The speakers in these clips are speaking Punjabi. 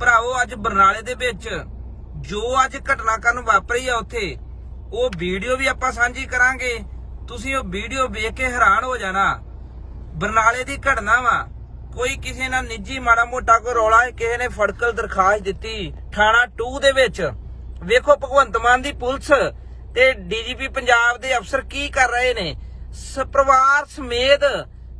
ਭਰਾਵੋ, ਅੱਜ ਬਰਨਾਲੇ ਦੇ ਵਿੱਚ ਜੋ ਅੱਜ ਘਟਨਾਕ੍ਰਮ ਵਾਪਰੀ ਆ ਉੱਥੇ, ਉਹ ਵੀਡੀਓ ਵੀ ਆਪਾਂ ਸਾਂਝੀ ਕਰਾਂਗੇ। ਤੁਸੀਂ ਉਹ ਵੀਡੀਓ ਵੇਖ ਕੇ ਹੈਰਾਨ ਹੋ ਜਾਣਾ। ਬਰਨਾਲੇ ਦੀ ਘਟਨਾ ਵਾ, ਕੋਈ ਕਿਸੇ ਨਾਲ ਨਿੱਜੀ ਮਾੜਾ ਮੋਟਾ ਕੋਈ ਰੌਲਾ ਕਿਸੇ ਨੇ ਫੜਕਲ ਦਰਖਾਸਤ ਦਿੱਤੀ ਥਾਣਾ 2 ਦੇ ਵਿੱਚ। ਵੇਖੋ, ਭਗਵੰਤ ਮਾਨ ਦੀ ਪੁਲਿਸ ਤੇ ਡੀਜੀਪੀ ਪੰਜਾਬ ਦੇ ਅਫਸਰ ਕੀ ਕਰ ਰਹੇ ਨੇ। ਸ- ਪਰਿਵਾਰ ਸਮੇਤ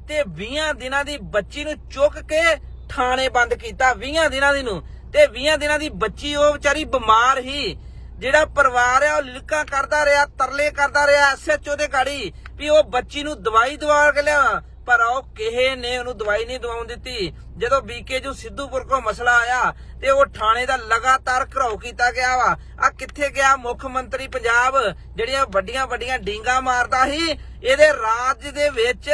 ਤੇ 20 ਦਿਨਾਂ ਦੀ ਬੱਚੀ ਨੂੰ ਚੁੱਕ ਕੇ ਥਾਣੇ ਬੰਦ ਕੀਤਾ 20 ਦਿਨਾਂ ਦੀ ਨੂੰ। ਤੇ 20 ਦਿਨਾਂ ਦੀ ਬੱਚੀ ਉਹ ਵਿਚਾਰੀ ਬਿਮਾਰ ਹੀ। ਜਿਹੜਾ ਪਰਿਵਾਰ ਆ, ਉਹ ਲਿਲਕਾਂ ਕਰਦਾ ਰਿਹਾ, ਤਰਲੇ ਕਰਦਾ ਰਿਹਾ ਐਸਐਚਓ ਦੇ ਗਾੜੀ ਵੀ ਉਹ ਬੱਚੀ ਨੂੰ ਦਵਾਈ ਦਵਾ ਕੇ ਲਿਆ ਪਰ ਉਹ ਕਿਸੇ ਨੇ ਉਹਨੂੰ ਦਵਾਈ ਨਹੀਂ ਦਵਾਉਣ ਦਿੱਤੀ। ਜਦੋਂ ਬੀਕੇਜੂ ਸਿੱਧੂਪੁਰ ਕੋ ਮਸਲਾ ਆਇਆ ਤੇ ਉਹ ਥਾਣੇ ਦਾ ਲਗਾਤਾਰ ਘਰਾਓ ਕੀਤਾ ਗਿਆ ਵਾ। ਆ ਕਿੱਥੇ ਗਿਆ? ਮੁੱਖ ਮੰਤਰੀ ਪੰਜਾਬ, ਜਿਹੜੀਆਂ ਵੱਡੀਆਂ ਵੱਡੀਆਂ ਡੀਂਗਾ ਮਾਰਦਾ ਸੀ, ਇਹਦੇ ਰਾਜ ਦੇ ਵਿੱਚ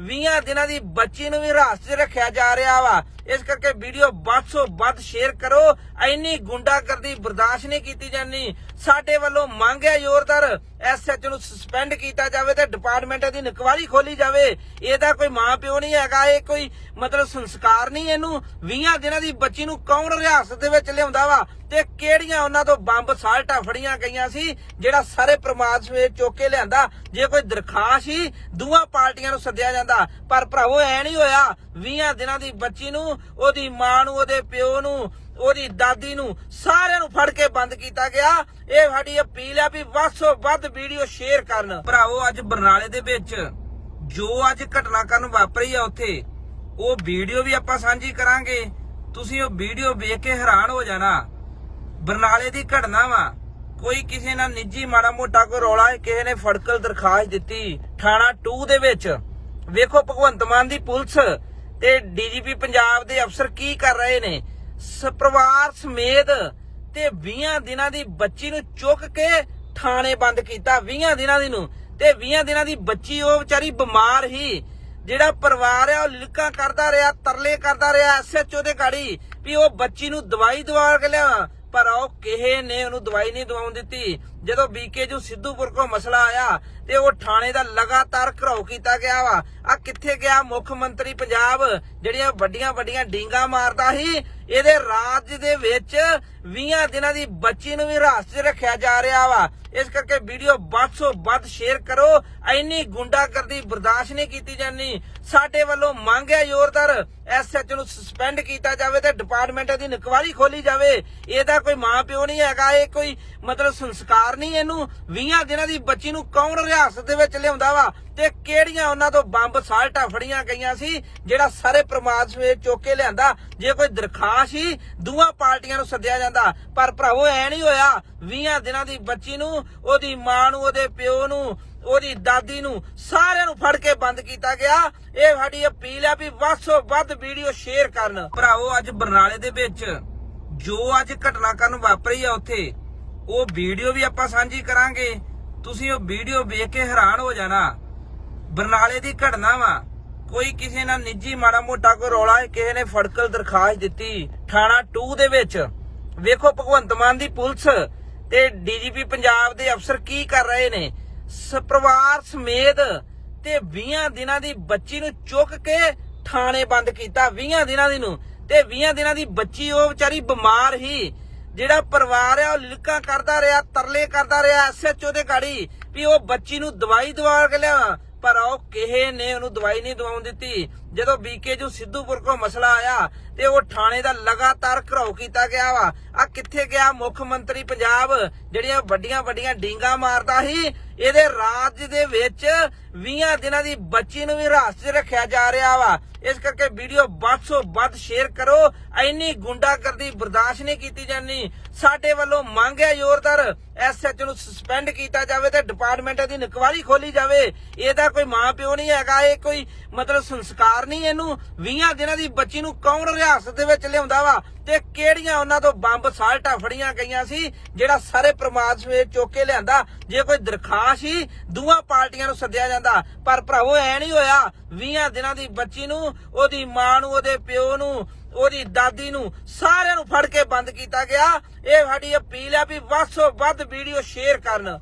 20 ਦਿਨਾਂ ਦੀ ਬੱਚੀ ਨੂੰ ਵੀ ਹਿਰਾਸਤ 'ਚ ਰੱਖਿਆ ਜਾ ਰਿਹਾ ਵਾ। ਇਸ ਕਰਕੇ ਵੀਡੀਓ ਵੱਧ ਤੋਂ ਵੱਧ ਸ਼ੇਅਰ ਕਰੋ। ਐਨੀ ਗੁੰਡਾਗਰਦੀ ਬਰਦਾਸ਼ਤ ਨਹੀਂ ਕੀਤੀ ਜਾਨੀ ਸਾਡੇ ਵੱਲੋਂ ਮੰਗ ਹੈ ਜ਼ੋਰਦਾਰ ਐਸਐਚ ਨੂੰ ਸਸਪੈਂਡ ਕੀਤਾ ਜਾਵੇ ਤੇ ਡਿਪਾਰਟਮੈਂਟ ਦੀ ਇਨਕੁਆਰੀ ਖੋਲੀ ਜਾਵੇ। ਇਹਦਾ ਕੋਈ ਮਾਂ ਪਿਓ ਨਹੀਂ ਹੈਗਾ, ਇਹ ਕੋਈ ਮਤਲਬ ਸੰਸਕਾਰ ਨਹੀਂ ਇਹਨੂੰ। 20 ਦਿਨਾਂ ਦੀ ਬੱਚੀ ਨੂੰ ਕੌਣ ਰਿਆਸਤ ਦੇ ਵਿੱਚ ਲਿਆਉਂਦਾ ਵਾ? ਤੇ ਕਿਹੜੀਆਂ ਉਹਨਾਂ ਤੋਂ ਬੰਬ ਸਾਲਟਾ ਫੜੀਆਂ ਗਈਆਂ ਸੀ, ਜਿਹੜਾ ਸਾਰੇ ਪ੍ਰਮਾਦ ਸਮੇਤ ਚੁੱਕ ਕੇ ਲਿਆਂਦਾ? ਜੇ ਕੋਈ ਦਰਖਾਸਤ ਹੀ ਦੋਵਾਂ ਪਾਰਟੀਆਂ ਨੂੰ ਸੱਦਿਆ ਜਾਂਦਾ, ਪਰ ਭਰਾਵੋ, ਐ ਨਹੀਂ ਹੋਇਆ। 20 ਦਿਨਾਂ ਦੀ ਬੱਚੀ ਨੂੰ ਉਹਦੀ ਮਾਂ ਨੂੰ, ਉਹਦੇ ਪਿਓ ਨੂੰ, ਉਹਦੀ ਦਾਦੀ ਨੂੰ ਸਾਰਿਆਂ ਨੂੰ ਫੜ ਕੇ ਬੰਦ ਕੀਤਾ ਗਿਆ। ਇਹ ਸਾਡੀ ਅਪੀਲ ਆ ਵੀ ਵੱਧ ਤੋਂ ਵੱਧ ਵੀਡੀਓ ਸ਼ੇਅਰ ਕਰਨ। ਭਰਾਵੋ, ਅੱਜ ਬਰਨਾਲੇ ਦੇ ਵਿੱਚ ਜੋ ਅੱਜ ਘਟਨਾਕ੍ਰਮ ਵਾਪਰੀ ਆ ਉੱਥੇ, ਉਹ ਵੀਡੀਓ ਵੀ ਆਪਾਂ ਸਾਂਝੀ ਕਰਾਂਗੇ। ਤੁਸੀਂ ਉਹ ਵੀਡੀਓ ਵੇਖ ਕੇ ਹੈਰਾਨ ਹੋ ਜਾਣਾ। ਬਰਨਾਲੇ ਦੀ ਘਟਨਾ ਵਾ, ਕੋਈ ਕਿਸੇ ਨਾਲ ਨਿੱਜੀ ਮਾੜਾ ਮੋਟਾ ਕੋ ਰੌਲਾ ਹੈ ਕਿਸੇ ਨੇ ਫੜਕਲ ਦਰਖਾਸਤ ਦਿੱਤੀ ਥਾਣਾ 2 ਦੇ ਵਿੱਚ। ਵੇਖੋ ਭਗਵੰਤ ਮਾਨ ਦੀ ਪੁਲਿਸ ਤੇ ਡੀਜੀਪੀ ਪੰਜਾਬ ਦੇ ਅਫਸਰ ਕੀ ਕਰ ਰਹੇ ਨੇ? ਪਰਿਵਾਰ ਸਮੇਤ ਤੇ 20 ਦਿਨਾਂ ਦੀ ਬੱਚੀ ਨੂੰ ਚੁੱਕ ਕੇ ਥਾਣੇ ਬੰਦ ਕੀਤਾ 20 ਦਿਨਾਂ ਦੀ ਨੂੰ। ਤੇ 20 ਦਿਨਾਂ ਦੀ ਬੱਚੀ ਉਹ ਵਿਚਾਰੀ ਬਿਮਾਰ ਹੀ, ਜਿਹੜਾ ਪਰਿਵਾਰ ਆ ਉਹ ਲਿਲਕਾਂ ਕਰਦਾ ਰਿਹਾ, ਤਰਲੇ ਕਰਦਾ ਰਿਹਾ ਐਸਐਚਓ ਦੇ ਗਾੜੀ ਵੀ ਉਹ ਬੱਚੀ ਨੂੰ ਦਵਾਈ ਦਵਾ ਕੇ ਲਿਆ ਪਰ ਉਹ ਕਿਸੇ ਨੇ ਉਹਨੂੰ ਦਵਾਈ ਨਹੀਂ ਦਵਾਉਣ ਦਿੱਤੀ। ਜਦੋਂ ਬੀਕੇਜੂ ਸਿੱਧੂਪੁਰ ਕੋ ਮਸਲਾ ਆਇਆ ਤੇ ਉਹ ਥਾਣੇ ਦਾ ਲਗਾਤਾਰ ਘਰਾਓ ਕੀਤਾ ਗਿਆ ਵਾ। ਆ ਕਿੱਥੇ ਗਿਆ ਮੁੱਖ ਮੰਤਰੀ ਪੰਜਾਬ? ਜਿਹੜੀਆਂ ਵੱਡੀਆਂ ਵੱਡੀਆਂ ਡੀਂਗਾ ਮਾਰਦਾ ਸੀ ਇਹਦੇ ਰਾਜ ਦੇ ਵਿੱਚ 20 ਦਿਨਾਂ ਦੀ ਬੱਚੀ ਨੂੰ ਵੀ ਹਿਰਾਸਤ 'ਚ ਰੱਖਿਆ ਜਾ ਰਿਹਾ ਵਾ। ਇਸ ਕਰਕੇ ਵੀਡੀਓ ਵੱਧ ਤੋਂ ਵੱਧ ਸ਼ੇਅਰ ਕਰੋ। ਐਨੀ ਗੁੰਡਾਗਰਦੀ ਬਰਦਾਸ਼ਤ ਨਹੀਂ ਕੀਤੀ ਜਾਨੀ ਸਾਡੇ ਵੱਲੋਂ ਮੰਗ ਹੈ ਜ਼ੋਰਦਾਰ ਐਸਐਚ ਨੂੰ ਸਸਪੈਂਡ ਕੀਤਾ ਜਾਵੇ ਤੇ ਡਿਪਾਰਟਮੈਂਟ ਦੀ ਨਕਵਾਰੀ ਖੋਲੀ ਜਾਵੇ। ਇਹਦਾ ਕੋਈ ਮਾਂ ਪਿਓ ਨਹੀਂ ਹੈਗਾ, ਇਹ ਕੋਈ ਮਤਲਬ ਸੰਸਕਾਰ ਨਹੀਂ ਇਹਨੂੰ। 20 ਦਿਨਾਂ ਦੀ ਬੱਚੀ ਨੂੰ ਕੌਣ ਰਿਆਸਤ ਦੇ ਵਿੱਚ ਲਿਆਉਂਦਾ ਵਾ? ਤੇ ਕਿਹੜੀਆਂ ਉਹਨਾਂ ਤੋਂ ਬੰਬ ਸਾਲਟਾਂ ਫੜੀਆਂ ਗਈਆਂ ਸੀ, ਜਿਹੜਾ ਸਾਰੇ ਪ੍ਰਮਾਦ ਸਮੇਤ ਚੁੱਕ ਕੇ ਲਿਆਂਦਾ? ਜੇ ਕੋਈ ਦਰਖਾਸਤ ਹੀ ਦੋਵਾਂ ਪਾਰਟੀਆਂ ਨੂੰ ਸੱਦਿਆ ਜਾਂਦਾ, ਪਰ ਭਰਾਵੋ, ਐ ਨਹੀਂ ਹੋਇਆ। 20 ਦਿਨਾਂ ਦੀ ਬੱਚੀ ਨੂੰ, ਉਹਦੀ ਮਾਂ ਨੂੰ, ਉਹਦੇ ਪਿਓ ਨੂੰ, ਉਹਦੀ ਦਾਦੀ ਨੂੰ ਸਾਰਿਆਂ ਨੂੰ ਫੜ ਕੇ ਬੰਦ ਕੀਤਾ ਗਿਆ। ਇਹ ਸਾਡੀ ਅਪੀਲ ਆ ਵੀ ਵੱਧ ਤੋਂ ਵੱਧ ਵੀਡੀਓ ਸ਼ੇਅਰ ਕਰਨ। ਭਰਾਵੋ, ਅੱਜ ਬਰਨਾਲੇ ਦੇ ਵਿੱਚ ਜੋ ਅੱਜ ਘਟਨਾਕ੍ਰਮ ਵਾਪਰੀ ਆ ਉੱਥੇ, ਉਹ ਵੀਡੀਓ ਵੀ ਆਪਾਂ ਸਾਂਝੀ ਕਰਾਂਗੇ। ਤੁਸੀਂ ਉਹ ਵੀਡੀਓ ਵੇਖ ਕੇ ਹੈਰਾਨ ਹੋ ਜਾਣਾ। ਬਰਨਾਲੇ ਦੀ ਘਟਨਾ ਵਾ। ਕੋਈ ਕਿਸੇ ਨਾਲ ਨਿੱਜੀ ਮਾੜਾ ਮੋਟਾ ਕੋ ਰੋਲਾ ਕਿਸੇ ਨੇ ਫੜਕਲ ਦਰਖਾਸਤ ਦਿੱਤੀ ਥਾਣਾ 2 ਦੇ ਵਿੱਚ। ਵੇਖੋ ਭਗਵੰਤ ਮਾਨ ਦੀ ਪੁਲਿਸ ਤੇ ਡੀਜੀਪੀ ਪੰਜਾਬ ਦੇ ਅਫਸਰ ਕੀ ਕਰ ਰਹੇ ਨੇ। ਸ- ਸਮੇਤ ਤੇ 20 ਦਿਨਾਂ ਦੀ ਬੱਚੀ ਨੂੰ ਚੁੱਕ ਕੇ ਥਾਣੇ ਬੰਦ ਕੀਤਾ 20 ਦਿਨਾਂ ਦੀ ਨੂੰ। ਤੇ 20 ਦਿਨਾਂ ਦੀ ਬੱਚੀ ਉਹ ਵਿਚਾਰੀ ਬਿਮਾਰ ਹੀ ਜਿਹੜਾ ਪਰਿਵਾਰ ਆ ਉਹ ਲਿਲਕਾਂ ਕਰਦਾ ਰਿਹਾ, ਤਰਲੇ ਕਰਦਾ ਰਿਹਾ ਐਸਐਚਓ ਦੇ ਗਾੜੀ ਵੀ ਉਹ ਬੱਚੀ ਨੂੰ ਦਵਾਈ ਦਵਾ ਕੇ ਲਿਆ। ਪਰ ਉਹ ਕਿਸੇ ਨੇ ਉਹਨੂੰ ਦਵਾਈ ਨਹੀਂ ਦਵਾਉਣ ਦਿੱਤੀ। ਜਦੋਂ ਬੀਕੇਜੂ ਸਿੱਧੂਪੁਰ ਕੋ ਮਸਲਾ ਆਇਆ ਤੇ ਉਹ ਥਾਣੇ ਦਾ ਲਗਾਤਾਰ ਘਰਾਓ ਕੀਤਾ ਗਿਆ ਵਾ। ਆ ਕਿੱਥੇ ਗਿਆ ਮੁੱਖ ਮੰਤਰੀ ਪੰਜਾਬ? ਜਿਹੜੀਆਂ ਵੱਡੀਆਂ ਵੱਡੀਆਂ ਡੀਂਗਾ ਮਾਰਦਾ ਸੀ ਇਹਦੇ ਰਾਜ ਦੇ ਵਿੱਚ 20 ਦਿਨਾਂ ਦੀ ਬੱਚੀ ਨੂੰ ਵੀ ਹਿਰਾਸਤ 'ਚ ਰੱਖਿਆ ਜਾ ਰਿਹਾ ਵਾ। ਇਸ ਕਰਕੇ ਵੀਡੀਓ ਵੱਧ ਤੋਂ ਵੱਧ ਸ਼ੇਅਰ ਕਰੋ। ਐਨੀ ਗੁੰਡਾਗਰਦੀ ਬਰਦਾਸ਼ਤ ਨਹੀਂ ਕੀਤੀ ਜਾਨੀ ਸਾਡੇ ਵੱਲੋਂ ਮੰਗ ਹੈ ਜ਼ੋਰਦਾਰ ਐਸਐਚ ਨੂੰ ਸਸਪੈਂਡ ਕੀਤਾ ਜਾਵੇ ਤੇ ਡਿਪਾਰਟਮੈਂਟ ਦੀ ਇਨਕੁਆਰੀ ਖੋਲੀ ਜਾਵੇ। ਇਹਦਾ ਕੋਈ ਮਾਂ ਪਿਓ ਨਹੀਂ ਹੈਗਾ, ਇਹ ਕੋਈ ਮਤਲਬ ਸੰਸਕਾਰ ਨਹੀਂ ਇਹਨੂੰ। 20 ਦਿਨਾਂ ਦੀ ਬੱਚੀ ਨੂੰ ਕੌਣ ਰਿਆਸਤ ਦੇ ਵਿੱਚ ਲਿਆਉਂਦਾ ਵਾ? ਤੇ ਕਿਹੜੀਆਂ ਉਹਨਾਂ ਤੋਂ ਬੰਬ ਸਾਲਟਾਂ ਫੜੀਆਂ ਗਈਆਂ ਸੀ, ਜਿਹੜਾ ਸਾਰੇ ਪ੍ਰਮਾਦ ਸਮੇਤ ਚੁੱਕ ਕੇ ਲਿਆਂਦਾ? ਜੇ ਕੋਈ ਦਰਖਾਸਤ ਹੀ ਦੋਵਾਂ ਪਾਰਟੀਆਂ ਨੂੰ ਸੱਦਿਆ ਜਾਂਦਾ, ਪਰ ਭਰਾਵੋ, ਐ ਨਹੀਂ ਹੋਇਆ। 20 ਦਿਨਾਂ ਦੀ ਬੱਚੀ ਨੂੰ, ਉਹਦੀ ਮਾਂ ਨੂੰ, ਉਹਦੇ ਪਿਓ ਨੂੰ, ਉਹਦੀ ਦਾਦੀ ਨੂੰ ਸਾਰਿਆਂ ਨੂੰ ਫੜ ਕੇ ਬੰਦ ਕੀਤਾ ਗਿਆ। ਇਹ ਸਾਡੀ ਅਪੀਲ ਹੈ ਵੀ ਵੱਧ ਤੋਂ ਵੱਧ ਵੀਡੀਓ ਸ਼ੇਅਰ ਕਰਨ।